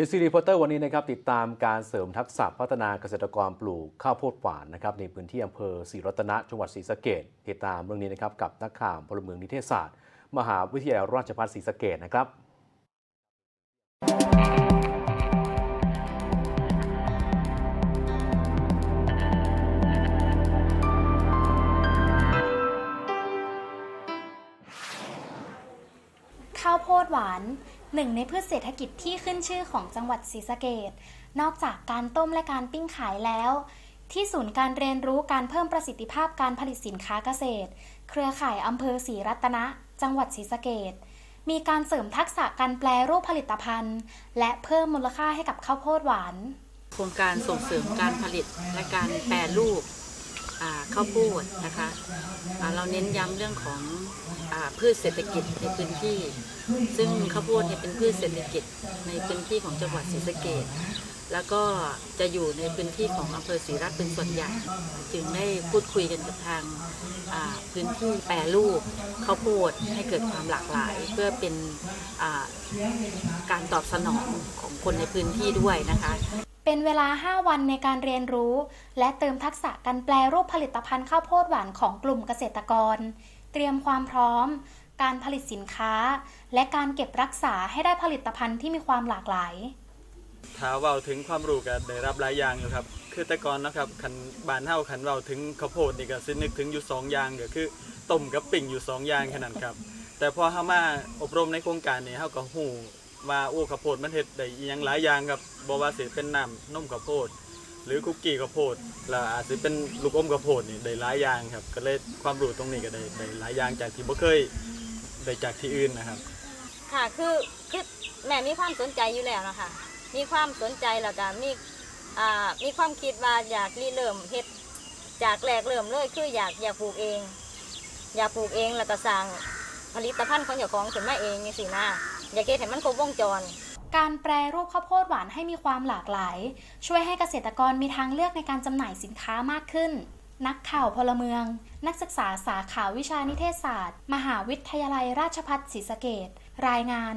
จสซีรีพอร์เตอร์วันนี้นะครับติดตามการเสริมทักษะพัฒนาเกษตรกรปลูกข้าวโพดหวานนะครับในพื้นที่อำเภอศรีรัตนะจังหวัดศรีสะเกดติดตามเรื่องนี้นะครับกับนักข่าวพลเมืองนิเทศศาสตร์ มหาวิทยาลัยราชภัฏศรีสะเกดนะครับข้าวโพดหวาน หนึ่งในพืชเศรษฐกิจที่ขึ้นชื่อของจังหวัดศรีสะเกดนอกจากการต้มและการปิ้งขายแล้ว ที่ศูนย์การเรียนรู้การเพิ่มประสิทธิภาพการผลิตสินค้าเกษตร เครือข่ายอำเภอศรีรัตนะ จังหวัดศรีสะเกดมีการเสริมทักษะการแปลรูปผลิตภัณฑ์ และเพิ่มมูลค่าให้กับข้าวโพดหวาน โครงการส่งเสริมการผลิตและการแปรรูป ข้าวโพดนะคะอ่าเราเน้นย้ำเรื่องของอพืชเศรษฐกิจในพื้นที่ ซึ่งข้าวโพดเนี่ยเป็นพืชเศรษฐกิจในพื้นที่ของจังหวัดศรีสะเกษแล้วก็จะอยู่ในพื้นที่ของอำเภอศรีรัตน์เป็นส่วนใหญ่ จึงได้พูดคุยกันกับทางพื้นที่แปรรูปข้าวโพดให้เกิดความหลากหลาย เพื่อเป็นการตอบสนองของคนในพื้นที่ด้วยนะคะ เป็นเวลา 5 วันในการเรียนรู้ และเติมทักษะการแปลรูปผลิตภัณฑ์ข้าวโพดหวานของกลุ่มเกษตรกร เตรียมความพร้อม การผลิตสินค้า และการเก็บรักษาให้ได้ผลิตภัณฑ์ที่มีความหลากหลายถ้าเว้าถึงความรู้ก็ได้รับหลายอย่างอยู่ครับ คือแต่ก่อนนะครับคันบานเฮาคันเว้าถึงข้าวโพดนี่ก็สินึกถึงอยู่สองย่างก็คือต้มกับปิ้งอยู่สองอย่างแค่นั้นครับ แต่พอเฮามาอบรมในโครงการนี้เฮาก็ฮู้ ว่าโอ้ข้าวโพดมันเฮ็ดได้อีหยังหลายอย่างครับบ่ว่าสิเป็นน้ำนมข้าวโพด หรือคุกกี้ข้าวโพดแล้วอาจสิเป็นลูกอมข้าวโพดนี่ได้หลายอย่างครับ ก็เลยความรู้ตรงนี้ก็ได้ได้หลายอย่างจากที่บ่เคยได้จากที่อื่นนะครับ ค่ะคือคือแม่มีความสนใจอยู่แล้วนะคะมีความสนใจแล้วก็มีอ่ามีความคิดว่าอยากรีเริ่มเฮ็ดจากแรกเริ่มเลยคืออยากอยากปลูกเอง อยากปลูกเองแล้วก็สร้างผลิตภัณฑ์ของเจ้าของขึ้นมาเองนี่สินะ อยากเห็นมันครบวงจร การแปรรูปข้าวโพดหวานให้มีความหลากหลาย ช่วยให้เกษตรกรมีทางเลือกในการจำหน่ายสินค้ามากขึ้น นักข่าวพลเมือง นักศึกษาสาขาวิชานิเทศศาสตร์ มหาวิทยาลัยราชภัฏศรีสะเกดรายงาน